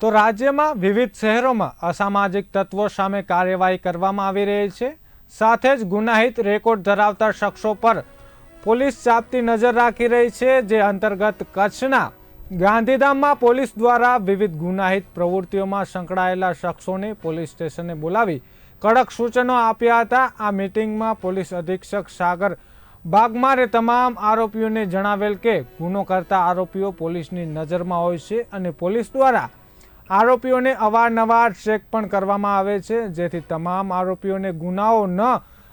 તો રાજ્યમાં વિવિધ શહેરોમાં અસામાજિક તત્વો સામે કાર્યવાહી કરવામાં આવી રહી છે. સાથે જ ગુનાહિત રેકોર્ડ ધરાવતા શખ્સો પર પોલીસ ચાપતી નજર રાખી રહી છે, જે અંતર્ગત કચ્છના ગાંધીધામમાં પોલીસ દ્વારા વિવિધ ગુનાહિત પ્રવૃત્તિઓમાં સંકળાયેલા શખ્સોને પોલીસ સ્ટેશને બોલાવી કડક સૂચનો આપ્યા હતા. આ મિટિંગમાં પોલીસ અધિક્ષક સાગર બાગમારે તમામ આરોપીઓને જણાવેલ કે ગુનો કરતા આરોપીઓ પોલીસની નજરમાં હોય છે અને પોલીસ દ્વારા આરોપીઓને અવારનવાર ચેક પણ કરવામાં આવે છે, જેથી તમામ આરોપીઓને ગુનાઓ ન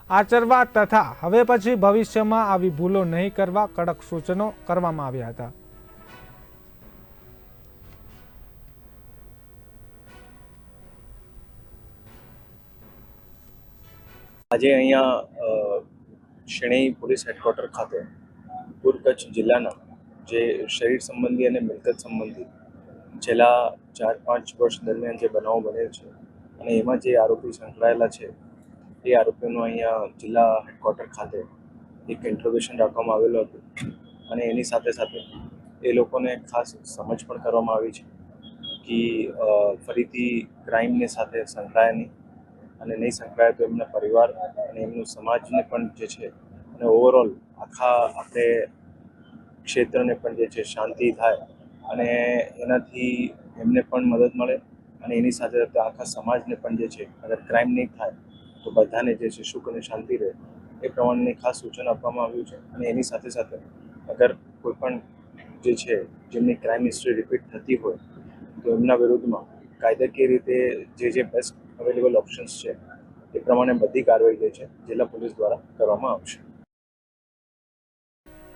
આચરવા તથા હવે પછી ભવિષ્યમાં આવી ભૂલો નહીં કરવા કડક સૂચનો કરવામાં આવ્યા હતા. આજે અહીંયા શ્રેણી પોલીસ હેડક્વાર્ટર ખાતે પૂર્વ કચ્છ જિલ્લાના જે શરીર સંબંધી અને મિલકત સંબંધી છેલ્લા ચાર પાંચ વર્ષ દરમિયાન જે બનાવો બનેલ છે અને એમાં જે આરોપી સંકળાયેલા છે, એ આરોપીઓનું અહીંયા જિલ્લા હેડક્વાર્ટર ખાતે એક ઇન્ટ્રોગેશન રાખવામાં આવેલું હતું. અને એની સાથે સાથે એ લોકોને ખાસ સમજ પણ કરવામાં આવી છે કે ફરીથી ક્રાઇમની સાથે સંકળાયા નહીં અને નહીં સંકળાય તો એમના પરિવાર અને એમનું સમાજને પણ જે છે અને ઓવરઓલ આખા આપણે ક્ષેત્રને પણ જે છે શાંતિ થાય અને એનાથી એમને પણ મદદ મળે અને એની સાથે સાથે આખા સમાજને પણ જે છે, અગર ક્રાઇમ નહીં થાય, તો બધાને જે છે, સુખ અને શાંતિ રહે. એ પ્રમાણેની ખાસ સૂચન આપવામાં આવ્યું છે અને એની સાથે સાથે અગર કોઈ પણ જે છે, જેમની ક્રાઇમ હિસ્ટ્રી રિપીટ થતી હોય, તો એમના વિરુદ્ધમાં કાયદાકીય રીતે જે જે બેસ્ટ અવેલેબલ ઓપ્શન્સ છે, એ પ્રમાણે બધી કાર્યવાહી જે છે, જિલ્લા પોલીસ દ્વારા કરવામાં આવશે.